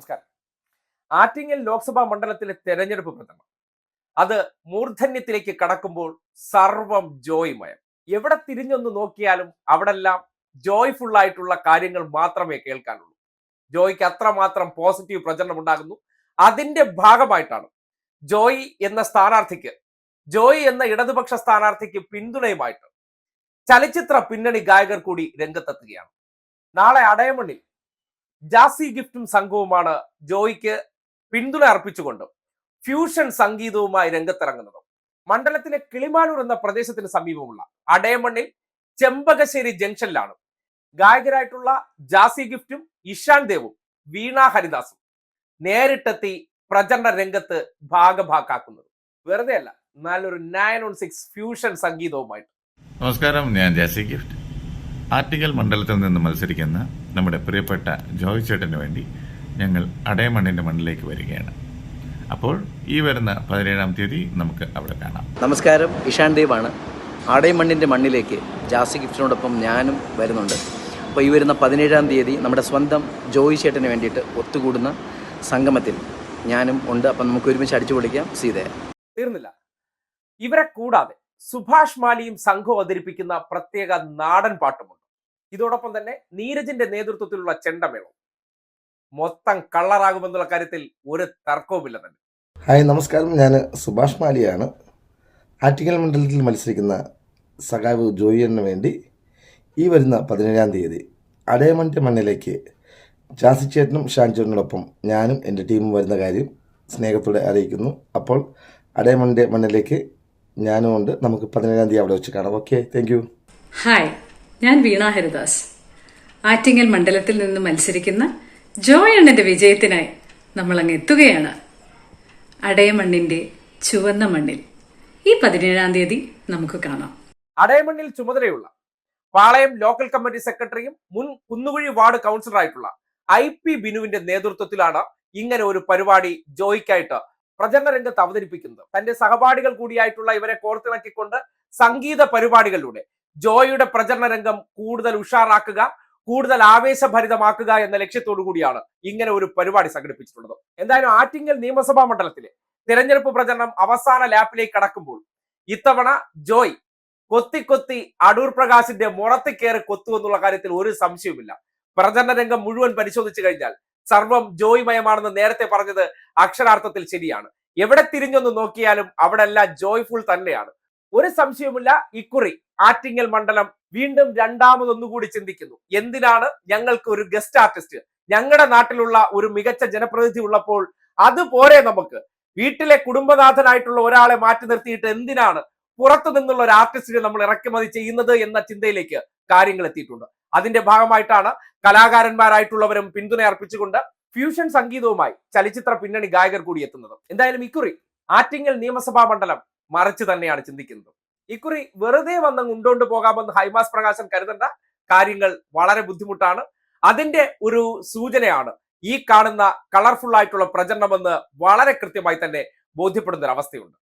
നമസ്കാരം. ആറ്റിങ്ങൽ ലോക്സഭാ മണ്ഡലത്തിലെ തെരഞ്ഞെടുപ്പ് പ്രചരണം അത് മൂർധന്യത്തിലേക്ക് കടക്കുമ്പോൾ സർവം ജോയ്മയം. എവിടെ തിരിഞ്ഞൊന്ന് നോക്കിയാലും അവിടെല്ലാം ജോയ്ഫുൾ ആയിട്ടുള്ള കാര്യങ്ങൾ മാത്രമേ കേൾക്കാനുള്ളൂ. ജോയ്ക്ക് അത്രമാത്രം പോസിറ്റീവ് പ്രചരണം ഉണ്ടാകുന്നു. അതിന്റെ ഭാഗമായിട്ടാണ് ജോയ് എന്ന സ്ഥാനാർത്ഥിക്ക് ജോയ് എന്ന ഇടതുപക്ഷ സ്ഥാനാർത്ഥിക്ക് പിന്തുണയുമായിട്ട് ചലച്ചിത്ര പിന്നണി ഗായകർ കൂടി രംഗത്തെത്തുകയാണ്. നാളെ അടയമണ്ണിൽ ജാസി ഗിഫ്റ്റും സംഘവുമാണ് ജോയിക്ക് പിന്തുണ അർപ്പിച്ചുകൊണ്ട് ഫ്യൂഷൻ സംഗീതവുമായി രംഗത്തിറങ്ങുന്നത്. മണ്ഡലത്തിലെ കിളിമാനൂർ എന്ന പ്രദേശത്തിന് സമീപമുള്ള അടയമണ്ണിൽ ചെമ്പകശ്ശേരി ജംഗ്ഷനിലാണ് ഗായകരായിട്ടുള്ള ജാസി ഗിഫ്റ്റും ഇഷാൻ ദേവും വീണ ഹരിദാസും നേരിട്ടെത്തി പ്രചരണ രംഗത്ത് ഭാഗഭാക്കാക്കുന്നത്. വെറുതെ അല്ല നല്ലൊരു നയൻ ഓൺ സിക്സ് ഫ്യൂഷൻ സംഗീതവുമായിട്ട്. നമസ്കാരം ഞാൻ ജാസി ഗിഫ്റ്റ്. ആറ്റിങ്ങൽ മണ്ഡലത്തിൽ നിന്ന് മത്സരിക്കുന്ന നമ്മുടെ പ്രിയപ്പെട്ട ജോയ് ചേട്ടന് വേണ്ടി ഞങ്ങൾ അടയമണ്ണിന്റെ മണ്ണിലേക്ക് വരികയാണ്. അപ്പോൾ ഈ വരുന്ന പതിനേഴാം തീയതി നമുക്ക് അവിടെ കാണാം. നമസ്കാരം ഇഷാൻ ദേവാണ് ആടയമണ്ണിന്റെ മണ്ണിലേക്ക് ജാസി ഗിഫ്റ്റിനോടൊപ്പം ഞാനും വരുന്നുണ്ട്. അപ്പോൾ ഈ വരുന്ന പതിനേഴാം തീയതി നമ്മുടെ സ്വന്തം ജോയി ചേട്ടന് വേണ്ടിയിട്ട് ഒത്തുകൂടുന്ന സംഗമത്തിൽ ഞാനും ഉണ്ട്. അപ്പം നമുക്ക് ഒരുമിച്ച് അടിച്ചു പൊളിക്കാം. സീതയെ. തീർന്നില്ല. ഇവരെ കൂടാതെ സുഭാഷ് മാലിയും സംഘവും അവതരിപ്പിക്കുന്ന പ്രത്യേക നാടൻ പാട്ടുമുണ്ട്. ഇതോടൊപ്പം തന്നെ നീരജിന്റെ നേതൃത്വത്തിലുള്ള ചെണ്ടമേളം. മൊത്തം കള്ളറാകുമെന്നുള്ള കാര്യത്തിൽ ഒരു തർക്കവുമില്ല തന്നെ. ഹായ് നമസ്കാരം. ഞാൻ സുഭാഷ് മാലിയാണ്. ആറ്റിങ്ങൽ മണ്ഡലത്തിൽ മത്സരിക്കുന്ന സഖാവ് ജോയിയറിന് വേണ്ടി ഈ വരുന്ന പതിനേഴാം തീയതി അടയമന്റെ മണ്ണിലേക്ക് ജാസി ചേട്ടനും ഷാൻചേട്ടനോടൊപ്പം ഞാനും എന്റെ ടീമും വരുന്ന കാര്യം സ്നേഹത്തോടെ അറിയിക്കുന്നു. അപ്പോൾ അടയമന്റെ മണ്ണിലേക്ക് ഞാനും ഉണ്ട് നമുക്ക് പതിനേഴാം തീയതി അവിടെ വെച്ച് കാണാം. ഓക്കെ താങ്ക് യു ഹായ് ഞാൻ വീണ ഹരിദാസ്. ആറ്റിങ്ങൽ മണ്ഡലത്തിൽ നിന്ന് മത്സരിക്കുന്ന ജോയ് അണ്ണന്റെ വിജയത്തിനായി നമ്മൾ അങ്ങ് എത്തുകയാണ്. അടയമണ്ണിന്റെ ചുവന്ന മണ്ണിൽ. ഈ പതിനേഴാം തീയതി നമുക്ക് കാണാം. അടയമണ്ണിൽ ചുമതലയുള്ള പാളയം ലോക്കൽ കമ്മിറ്റി സെക്രട്ടറിയും മുൻ കുന്നുകുഴി വാർഡ് കൗൺസിലറായിട്ടുള്ള ഐ പി ബിനുവിന്റെ നേതൃത്വത്തിലാണ് ഇങ്ങനെ ഒരു പരിപാടി ജോയിക്കായിട്ട് പ്രചരണ രംഗത്ത് അവതരിപ്പിക്കുന്നത്. തന്റെ സഹപാഠികൾ കൂടിയായിട്ടുള്ള ഇവരെ കോർത്തിണക്കിക്കൊണ്ട് സംഗീത പരിപാടികളിലൂടെ ജോയിയുടെ പ്രചരണ രംഗം കൂടുതൽ ഉഷാറാക്കുക കൂടുതൽ ആവേശഭരിതമാക്കുക എന്ന ലക്ഷ്യത്തോടു കൂടിയാണ് ഇങ്ങനെ ഒരു പരിപാടി സംഘടിപ്പിച്ചിട്ടുള്ളത്. എന്തായാലും ആറ്റിങ്ങൽ നിയമസഭാ മണ്ഡലത്തിലെ തിരഞ്ഞെടുപ്പ് പ്രചരണം അവസാന ലാപ്പിലേക്ക് കടക്കുമ്പോൾ ഇത്തവണ ജോയ് കൊത്തി കൊത്തി അടൂർ പ്രകാശിന്റെ മുറത്തി കയറി കൊത്തു എന്നുള്ള കാര്യത്തിൽ ഒരു സംശയവുമില്ല. പ്രചരണ രംഗം മുഴുവൻ പരിശോധിച്ചു കഴിഞ്ഞാൽ സർവം ജോയ്മയമാണെന്ന് നേരത്തെ പറഞ്ഞത് അക്ഷരാർത്ഥത്തിൽ ശരിയാണ്. എവിടെ തിരിഞ്ഞൊന്ന് നോക്കിയാലും അവിടെ എല്ലാം ജോയ്ഫുൾ തന്നെയാണ്. ഒരു സംശയവുമില്ല. ഇക്കുറി ആറ്റിങ്ങൽ മണ്ഡലം വീണ്ടും രണ്ടാമതൊന്നുകൂടി ചിന്തിക്കുന്നു. എന്തിനാണ് ഞങ്ങൾക്ക് ഒരു ഗസ്റ്റ് ആർട്ടിസ്റ്റ് ഞങ്ങളുടെ നാട്ടിലുള്ള ഒരു മികച്ച ജനപ്രതിനിധി ഉള്ളപ്പോൾ അതുപോരെ നമുക്ക്? വീട്ടിലെ കുടുംബനാഥനായിട്ടുള്ള ഒരാളെ മാറ്റി നിർത്തിയിട്ട് എന്തിനാണ് പുറത്തു നിന്നുള്ള ഒരു ആർട്ടിസ്റ്റിനെ നമ്മൾ ഇറക്കുമതി ചെയ്യുന്നത് എന്ന ചിന്തയിലേക്ക് കാര്യങ്ങൾ എത്തിയിട്ടുണ്ട്. അതിന്റെ ഭാഗമായിട്ടാണ് കലാകാരന്മാരായിട്ടുള്ളവരും പിന്തുണ അർപ്പിച്ചുകൊണ്ട് ഫ്യൂഷൻ സംഗീതവുമായി ചലച്ചിത്ര പിന്നണി ഗായകർ കൂടി എത്തുന്നത്. എന്തായാലും ഇക്കുറി ആറ്റിങ്ങൽ നിയമസഭാ മണ്ഡലം മറിച്ച് തന്നെയാണ് ചിന്തിക്കുന്നത്. ഇക്കുറി വെറുതെ വന്ന് ഉണ്ടോണ്ട് പോകാമെന്ന് ഹൈമാസ് പ്രകാശൻ കരുതണ്ട. കാര്യങ്ങൾ വളരെ ബുദ്ധിമുട്ടാണ്. അതിന്റെ ഒരു സൂചനയാണ് ഈ കാണുന്ന കളർഫുൾ ആയിട്ടുള്ള പ്രചരണമെന്ന് വളരെ കൃത്യമായി തന്നെ ബോധ്യപ്പെടുന്ന ഒരു അവസ്ഥയുണ്ട്